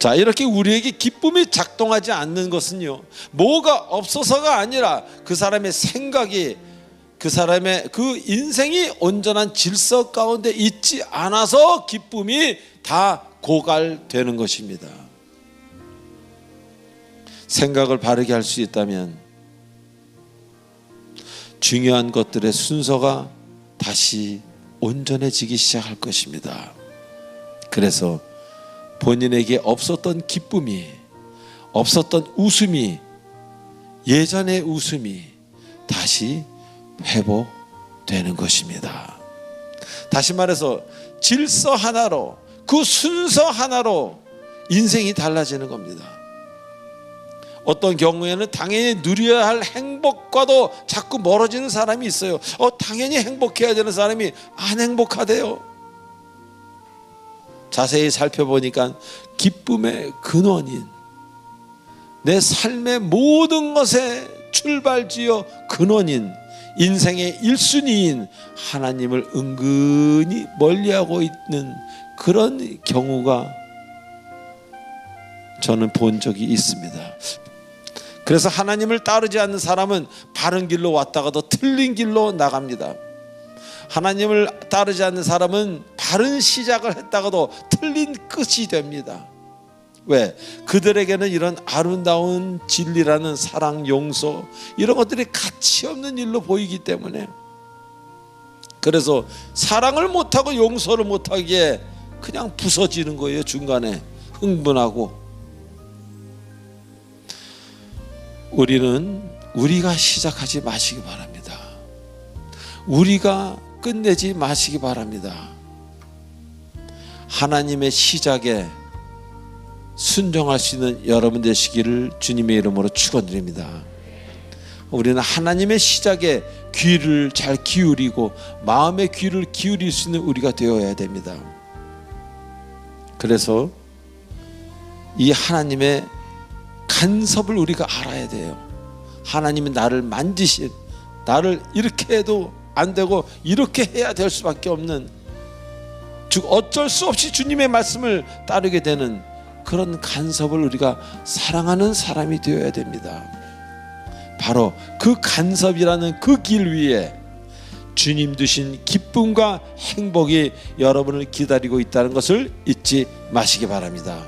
자, 이렇게 우리에게 기쁨이 작동하지 않는 것은요, 뭐가 없어서가 아니라 그 사람의 생각이 그 사람의 그 인생이 온전한 질서 가운데 있지 않아서 기쁨이 다 고갈되는 것입니다. 생각을 바르게 할 수 있다면 중요한 것들의 순서가 다시 온전해지기 시작할 것입니다. 그래서 본인에게 없었던 기쁨이 없었던 웃음이 예전의 웃음이 다시 회복되는 것입니다. 다시 말해서 질서 하나로 그 순서 하나로 인생이 달라지는 겁니다. 어떤 경우에는 당연히 누려야 할 행복과도 자꾸 멀어지는 사람이 있어요. 어, 당연히 행복해야 되는 사람이 안 행복하대요. 자세히 살펴보니까 기쁨의 근원인 내 삶의 모든 것의 출발지요 근원인 인생의 1순위인 하나님을 은근히 멀리하고 있는 그런 경우가 저는 본 적이 있습니다. 그래서 하나님을 따르지 않는 사람은 바른 길로 왔다가도 틀린 길로 나갑니다. 하나님을 따르지 않는 사람은 바른 시작을 했다가도 틀린 끝이 됩니다. 왜? 그들에게는 이런 아름다운 진리라는 사랑, 용서 이런 것들이 가치 없는 일로 보이기 때문에 그래서 사랑을 못하고 용서를 못하기에 그냥 부서지는 거예요 중간에 흥분하고 우리는 우리가 시작하지 마시기 바랍니다. 우리가 끝내지 마시기 바랍니다. 하나님의 시작에 순종할 수 있는 여러분 되시기를 주님의 이름으로 축원드립니다. 우리는 하나님의 시작에 귀를 잘 기울이고 마음의 귀를 기울일 수 있는 우리가 되어야 됩니다. 그래서 이 하나님의 간섭을 우리가 알아야 돼요. 하나님이 나를 만지신 나를 이렇게 해도 안 되고 이렇게 해야 될 수밖에 없는 즉 어쩔 수 없이 주님의 말씀을 따르게 되는 그런 간섭을 우리가 사랑하는 사람이 되어야 됩니다. 바로 그 간섭이라는 그 길 위에 주님 두신 기쁨과 행복이 여러분을 기다리고 있다는 것을 잊지 마시기 바랍니다.